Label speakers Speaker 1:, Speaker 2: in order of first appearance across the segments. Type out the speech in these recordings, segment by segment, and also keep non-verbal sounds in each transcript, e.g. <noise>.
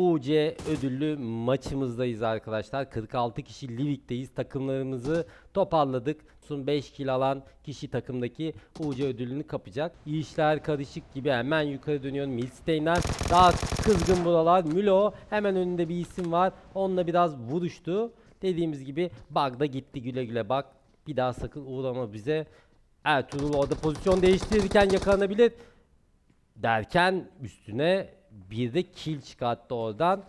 Speaker 1: UC ödüllü maçımızdayız arkadaşlar. 46 kişi Livik'teyiz. Takımlarımızı toparladık. Son 5 kill alan kişi takımdaki UC ödülünü kapacak. İşler karışık gibi hemen yukarı dönüyorum. Milstein'ler daha kızgın buralar. Mülo hemen önünde bir isim var. Onunla biraz vuruştu. Dediğimiz gibi bug da gitti güle güle bak. Bir daha sakın uğrama bize. Ertuğrul orada pozisyon değiştirirken yakalanabilir derken üstüne bir de kill çıkarttı oradan.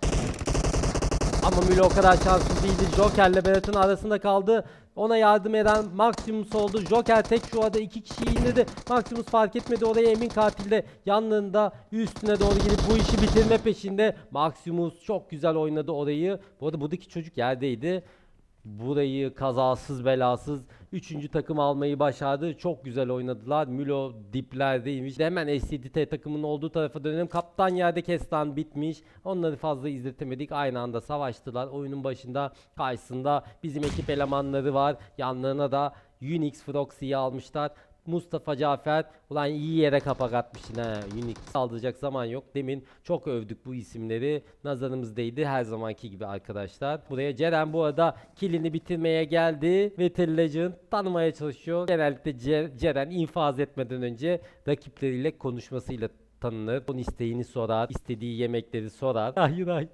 Speaker 1: Ama Müller o kadar şanssız değildi. Joker'le Berat'ın arasında kaldı. Ona yardım eden Maximus oldu. Joker tek şu anda iki kişiyi indirdi. Maximus fark etmedi oraya emin katilde yanlarında üstüne doğru gidip bu işi bitirme peşinde. Maximus çok güzel oynadı orayı. Bu arada buradaki çocuk yerdeydi. Burayı kazasız belasız 3. takım almayı başardı. Çok güzel oynadılar. Mülo diplerdeymiş. Hemen SCDT takımının olduğu tarafa dönelim. Kaptan yerde kestan bitmiş. Onları fazla izletemedik. Aynı anda savaştılar. Oyunun başında karşısında bizim ekip elemanları var. Yanlarına da Unix Froxy'yi almışlar. Mustafa Cafer ulan iyi yere kapak atmışsın ha. Unix saldıracak zaman yok. Demin çok övdük bu isimleri. Nazarımız değdi her zamanki gibi arkadaşlar. Buraya Ceren bu arada kilini bitirmeye geldi. Battle Legend tanımaya çalışıyor. Genellikle Ce- Ceren infaz etmeden önce rakipleriyle konuşmasıyla tanınır. Onun isteğini sorar, istediği yemekleri sorar. <laughs> Hayır hayır.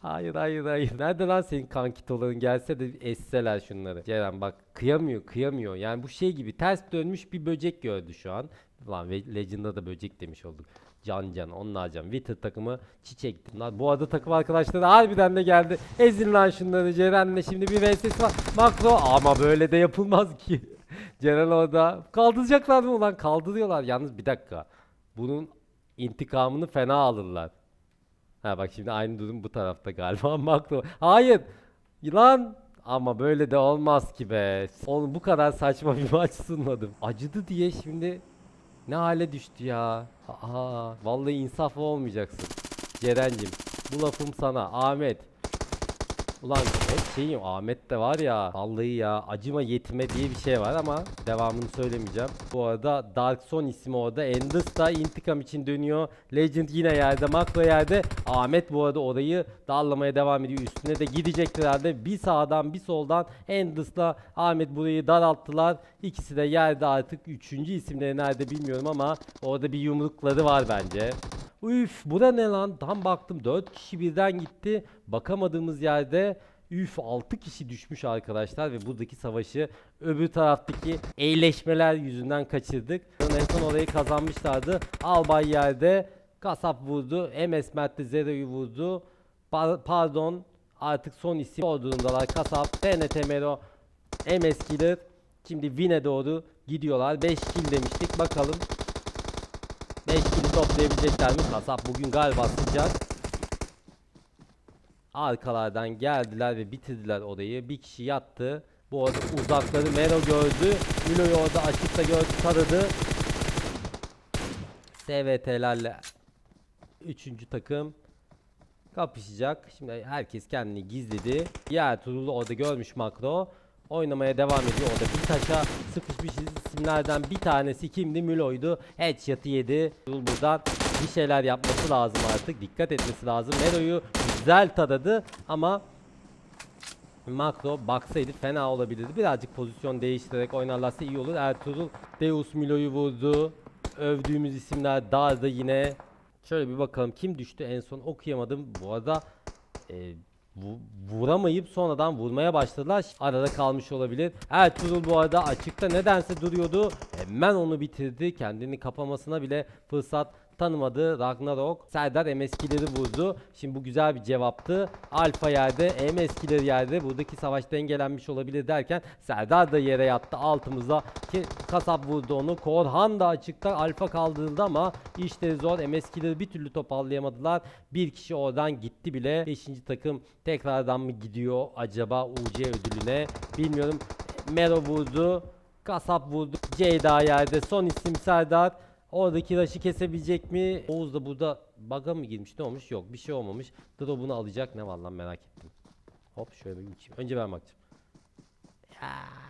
Speaker 1: Hayır hayır hayır. Nerede lan senin kankitoların gelse de esseler şunları. Ceren bak kıyamıyor kıyamıyor. Yani bu şey gibi ters dönmüş bir böcek gördü şu an. Lan Legend'da da böcek demiş olduk. Can can onlar can. Wither takımı çiçekti. Bunlar bu arada takım arkadaşları harbiden de geldi. Ezin lan şunları Ceren'le şimdi bir vs var. Makro ama böyle de yapılmaz ki. <laughs> Ceren orada. Kaldıracaklar mı ulan? Kaldırıyorlar. Yalnız bir dakika. Bunun intikamını fena alırlar. Ha bak şimdi aynı durum bu tarafta galiba. <laughs> Makro. Hayır. Lan ama böyle de olmaz ki be. Oğlum bu kadar saçma bir <laughs> maç sunmadım. Acıdı diye şimdi ne hale düştü ya. Aa, vallahi insaflı olmayacaksın. Ceren'cim bu lafım sana. Ahmet. Ulan hep şeyim Ahmet de var ya vallahi ya acıma yetme diye bir şey var ama devamını söylemeyeceğim. Bu arada Dark Son ismi orada Endless da intikam için dönüyor. Legend yine yerde Makro yerde. Ahmet bu arada orayı darlamaya devam ediyor. Üstüne de gidecektir herhalde. Bir sağdan bir soldan Endless'la Ahmet burayı daralttılar. İkisi de yerde artık. Üçüncü isimleri nerede bilmiyorum ama orada bir yumrukları var bence. Üf bu da ne lan? Tam baktım 4 kişi birden gitti. Bakamadığımız yerde üf 6 kişi düşmüş arkadaşlar ve buradaki savaşı öbür taraftaki eğleşmeler yüzünden kaçırdık. En son orayı kazanmışlardı. Albay yerde kasap vurdu. MS Mert de Zero'yu vurdu. Pa- pardon artık son isim ordundalar. Kasap, TNT Mero, MS Killer. Şimdi Win'e doğru gidiyorlar. 5 kill demiştik. Bakalım 5 kili toplayabilecekler mi? Kasap bugün galiba sıcak. Arkalardan geldiler ve bitirdiler orayı. Bir kişi yattı. Bu arada uzakları Mero gördü. Milo'yu orada açıkta gördü, taradı. SVT'lerle 3. takım kapışacak. Şimdi herkes kendini gizledi. Diğer Turul'u orada görmüş makro. Oynamaya devam ediyor. Orada bir taşa sıkışmış isimlerden bir tanesi kimdi? Mülo'ydu. Headshot'ı yedi. Buradan bir şeyler yapması lazım artık. Dikkat etmesi lazım. Mero'yu güzel taradı ama Makro baksaydı fena olabilirdi. Birazcık pozisyon değiştirerek oynarlarsa iyi olur. Ertuğrul Deus Milo'yu vurdu. Övdüğümüz isimler daha da yine. Şöyle bir bakalım kim düştü en son okuyamadım. Bu arada e, vuramayıp sonradan vurmaya başladılar. Arada kalmış olabilir. Ertuğrul bu arada açıkta nedense duruyordu. Hemen onu bitirdi. Kendini kapamasına bile fırsat tanımadı Ragnarok. Serdar MSK'leri vurdu. Şimdi bu güzel bir cevaptı. Alfa yerde, MSK'leri yerde. Buradaki savaş dengelenmiş olabilir derken Serdar da yere yattı altımıza. Ki kasap vurdu onu. Korhan da açıkta alfa kaldırıldı ama işleri zor. MSK'leri bir türlü toparlayamadılar. Bir kişi oradan gitti bile. 5. takım tekrardan mı gidiyor acaba UC ödülüne? Bilmiyorum. Mero vurdu. Kasap vurdu. Ceyda yerde. Son isim Serdar. Oradaki raşı kesebilecek mi? Oğuz da burada bug'a mı girmiş ne olmuş? Yok bir şey olmamış. Drop'unu alacak ne var lan merak ettim. Hop şöyle bir geçeyim. Önce ben bakacağım. Yani.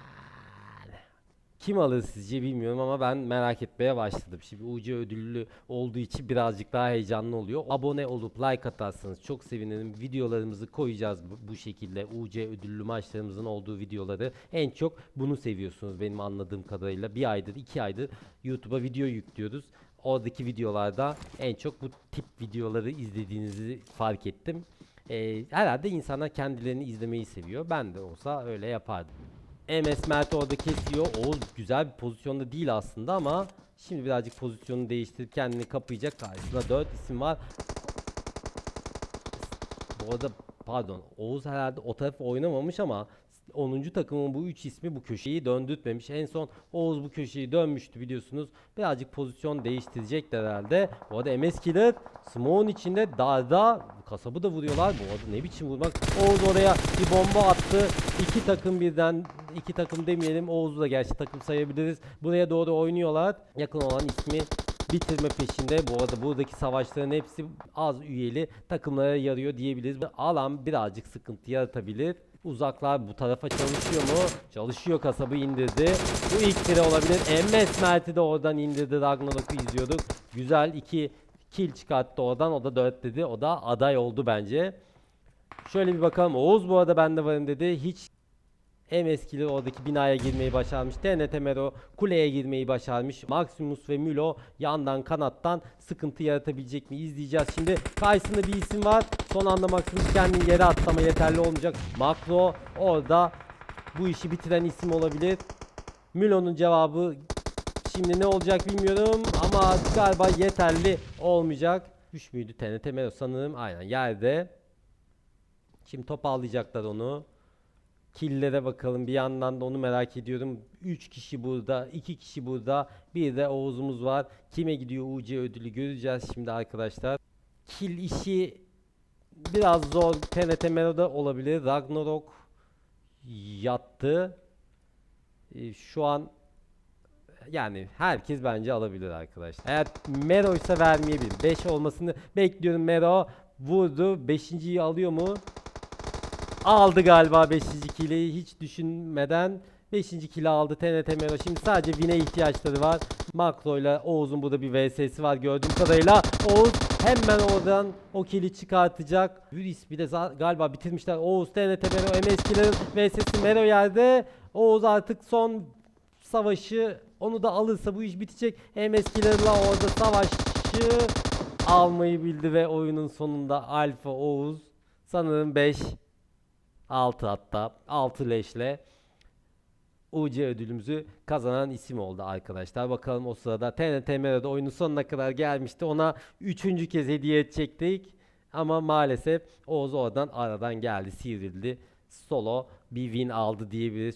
Speaker 1: Kim alır sizce bilmiyorum ama ben merak etmeye başladım. Şimdi UC ödüllü olduğu için birazcık daha heyecanlı oluyor. Abone olup like atarsanız çok sevinirim. Videolarımızı koyacağız bu, şekilde. UC ödüllü maçlarımızın olduğu videoları. En çok bunu seviyorsunuz benim anladığım kadarıyla. Bir aydır, iki aydır YouTube'a video yüklüyoruz. Oradaki videolarda en çok bu tip videoları izlediğinizi fark ettim. Ee, herhalde insanlar kendilerini izlemeyi seviyor. Ben de olsa öyle yapardım. MS Mert orada kesiyor. Oğuz güzel bir pozisyonda değil aslında ama şimdi birazcık pozisyonu değiştirip kendini kapayacak. Karşısında 4 isim var. Bu arada pardon Oğuz herhalde o tarafa oynamamış ama 10. takımın bu 3 ismi bu köşeyi döndürtmemiş. En son Oğuz bu köşeyi dönmüştü biliyorsunuz. Birazcık pozisyon değiştirecekler herhalde. Bu arada MS Killer Smoke'un içinde darda kasabı da vuruyorlar. Bu arada ne biçim vurmak. Oğuz oraya bir bomba attı. İki takım birden iki takım demeyelim. Oğuz'u da gerçi takım sayabiliriz. Buraya doğru oynuyorlar. Yakın olan ismi bitirme peşinde. Bu arada buradaki savaşların hepsi az üyeli takımlara yarıyor diyebiliriz. Alan birazcık sıkıntı yaratabilir. Uzaklar bu tarafa çalışıyor mu? Çalışıyor kasabı indirdi. Bu ilk kere olabilir. MS Mert'i de oradan indirdi. Ragnarok'u izliyorduk. Güzel iki kill çıkarttı oradan. O da 4 dedi. O da aday oldu bence. Şöyle bir bakalım. Oğuz bu arada ben de varım dedi. Hiç en eskileri oradaki binaya girmeyi başarmış. TNT Mero kuleye girmeyi başarmış. Maximus ve Mülo yandan kanattan sıkıntı yaratabilecek mi izleyeceğiz. Şimdi karşısında bir isim var. Son anda Maximus kendini yere attı ama yeterli olmayacak. Makro orada bu işi bitiren isim olabilir. Mülo'nun cevabı şimdi ne olacak bilmiyorum ama galiba yeterli olmayacak. Düş müydü TNT Mero sanırım aynen yerde. Şimdi toparlayacaklar onu. Killere bakalım bir yandan da onu merak ediyorum. 3 kişi burada, 2 kişi burada. Bir de Oğuz'umuz var. Kime gidiyor UC ödülü göreceğiz şimdi arkadaşlar. Kill işi biraz zor. TNT Melo'da olabilir. Ragnarok yattı. Ee, şu an yani herkes bence alabilir arkadaşlar. Eğer Mero ise vermeyebilir. 5 olmasını bekliyorum Mero. Vurdu. 5.yi alıyor mu? Aldı galiba 5. kileyi hiç düşünmeden 5. kilo aldı TNT Mero. Şimdi sadece win'e ihtiyaçları var. Makro ile Oğuz'un burada bir VS'si var gördüğüm kadarıyla. Oğuz hemen oradan o kili çıkartacak. Bir ismi de galiba bitirmişler. Oğuz TNT Mero MS Killer'ın VS'si Mero yerde. Oğuz artık son savaşı onu da alırsa bu iş bitecek. MS Killer'la orada savaşı almayı bildi ve oyunun sonunda Alfa Oğuz sanırım 5 6 hatta 6 leşle UC ödülümüzü kazanan isim oldu arkadaşlar. Bakalım o sırada TNT Mero'da oyunun sonuna kadar gelmişti. Ona üçüncü kez hediye edecektik. Ama maalesef Oğuz oradan aradan geldi, sivrildi. Solo bir win aldı diyebiliriz.